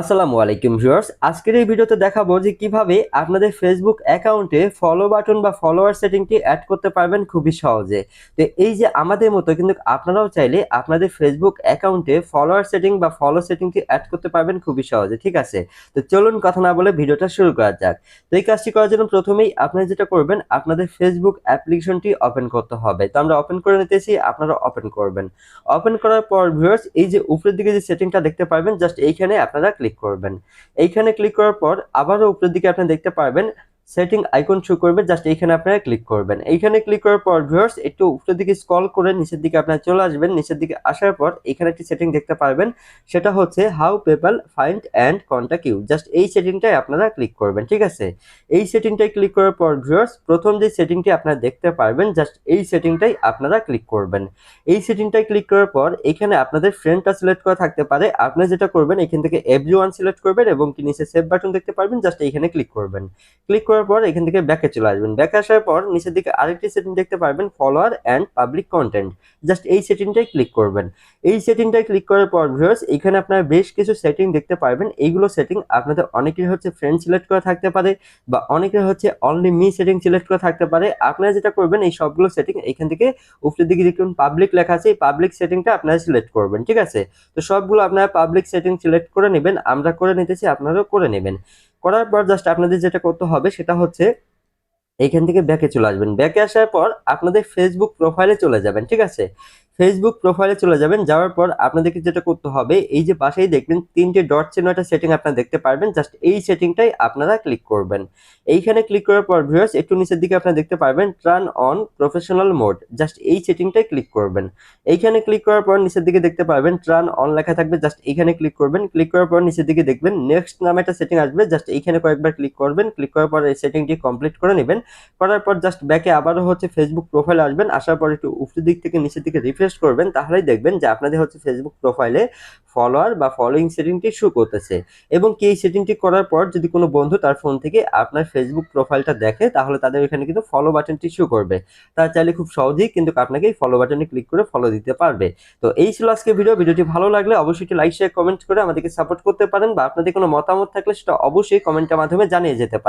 আসসালামু আলাইকুম ভিউয়ার্স। আজকের এই ভিডিওতে দেখাবো যে কীভাবে আপনাদের ফেসবুক অ্যাকাউন্টে ফলো বাটন বা ফলোয়ার সেটিংটি অ্যাড করতে পারবেন খুবই সহজে। তো এই যে আমাদের মতো কিন্তু আপনারাও চাইলে আপনাদের ফেসবুক অ্যাকাউন্টে ফলোয়ার সেটিং বা ফলো সেটিংটি অ্যাড করতে পারবেন খুবই সহজে, ঠিক আছে? তো চলুন কথা না বলে ভিডিওটা শুরু করা যাক। তো এই কাজটি করার জন্য প্রথমেই আপনারা যেটা করবেন, আপনাদের ফেসবুক অ্যাপ্লিকেশনটি ওপেন করতে হবে। তো আমরা ওপেন করে নিতেছি, আপনারা ওপেন করবেন। ওপেন করার পর ভিউয়ার্স, এই যে উপরের দিকে যে সেটিংটা দেখতে পারবেন জাস্ট এইখানে আপনারা ক্লিক করবেন। এইখানে ক্লিক করার পর আবারও উপরের দিকে আপনি দেখতে পারবেন সেটিং আইকন শো করবে জাস্ট এইখানে আপনারা ক্লিক করবেন। এইখানে ক্লিক করার পর ভিউয়ার্স একটু উপরের দিকে স্ক্রল করে নিচের দিকে আপনারা চলে আসবেন। নিচের দিকে আসার পর এখানে একটি সেটিং দেখতে পারবেন। সেটা হচ্ছে how people find and contact you just এই সেটিংটাই আপনারা ক্লিক করবেন, ঠিক আছে? এই সেটিংটাই ক্লিক করার পর ভিউয়ার্স প্রথম যে সেটিংটি আপনারা দেখতে পারবেন জাস্ট এই সেটিংটাই আপনারা ক্লিক করবেন। এই সেটিংটাই ক্লিক করার পর এখানে আপনাদের ফ্রেন্ডটা সিলেক্ট করা থাকতে পারে। আপনি যেটা করবেন, এখান থেকে এভরি সিলেক্ট করবেন এবং কি নিচে সেভ বাটন দেখতে পারবেন জাস্ট এইখানে ক্লিক করবেন। ক্লিক করার পর এখান থেকে ব্যাকে চলে আসবেন। ব্যাকে আসার পর নিচের দিকে আরেকটি সেটিং দেখতে পারবেন follower and public content just এই সেটিংটাই ক্লিক করবেন। এই সেটিংটাই ক্লিক করার পর ভিউয়ার্স এখানে আপনারা বেশ কিছু সেটিং দেখতে পারবেন। এইগুলো সেটিং আপনাদের অনেকের হচ্ছে ফ্রেন্ড সিলেক্ট করা থাকতে পারে বা অনেকের হচ্ছে অনলি মি সেটিং সিলেক্ট করা থাকতে পারে। আপনারা যেটা করবেন, এই সবগুলো সেটিং এখান থেকে উপরের দিকে দেখুন পাবলিক লেখা আছে, এই পাবলিক সেটিংটা আপনারা সিলেক্ট করবেন, ঠিক আছে? তো সবগুলো আপনারা পাবলিক সেটিং সিলেক্ট করে নেবেন, আমরা করে নিতেছি, আপনারাও করে নেবেন। করার পর জাস্ট আপনাদের যেটা করতে হবে সেটা হচ্ছে এইখান থেকে ব্যাকে চলে আসবেন। ব্যাকে আসার পর আপনাদের ফেসবুক প্রোফাইলে চলে যাবেন, ঠিক আছে? ফেসবুক প্রোফাইলে চলে যাবেন, যাওয়ার পর আপনাদেরকে যেটা করতে হবে, এই যে পাশেই দেখবেন তিনটে ডট চিহ্ন, একটা সেটিং আপনারা দেখতে পারবেন জাস্ট এই সেটিংটাই আপনারা ক্লিক করবেন। এইখানে ক্লিক করার পর ভিউয়ার্স একটু নিচের দিকে আপনারা দেখতে পারবেন turn on professional mode just এই সেটিংটাই ক্লিক করবেন। এইখানে ক্লিক করার পর নিচের দিকে দেখতে পারবেন টার্ন অন লেখা থাকবে জাস্ট এইখানে ক্লিক করবেন ক্লিক করার পর নিচের দিকে দেখবেন নেক্সট নামে একটা সেটিং আসবে জাস্ট এইখানে কয়েকবার ক্লিক করবেন ক্লিক করার পর এই সেটিংটি কমপ্লিট করে নেবেন। করার পর জাস্ট ব্যাকে আবারও হচ্ছে ফেসবুক প্রোফাইল আসবেন, আসার পর একটু উপরের দিক থেকে নিচের দিকে রিফ্রেশ করবেন, তাহলেই দেখবেন যে আপনাদের হচ্ছে ফেসবুক প্রোফাইলে ফলোয়ার বা ফলোইং সেটিংটি শো করতেছে। এবং কি এই সেটিংটি করার পর যদি কোনো বন্ধু তার ফোন থেকে আপনার ফেসবুক প্রোফাইলটা দেখে, তাহলে তাদের এখানে কিন্তু ফলো বাটনটি শো করবে। তারা চাইলে খুব সহজেই কিন্তু আপনাকে এই ফলো বাটনে ক্লিক করে ফলো দিতে পারবে। তো এই ছিল আজকে ভিডিও ভিডিওটি ভালো লাগলে অবশ্যই লাইক শেয়ার কমেন্ট করে আমাদেরকে সাপোর্ট করতে পারেন বা আপনাদের কোনো মতামত থাকলে সেটা অবশ্যই কমেন্টের মাধ্যমে জানিয়ে যেতে পারেন।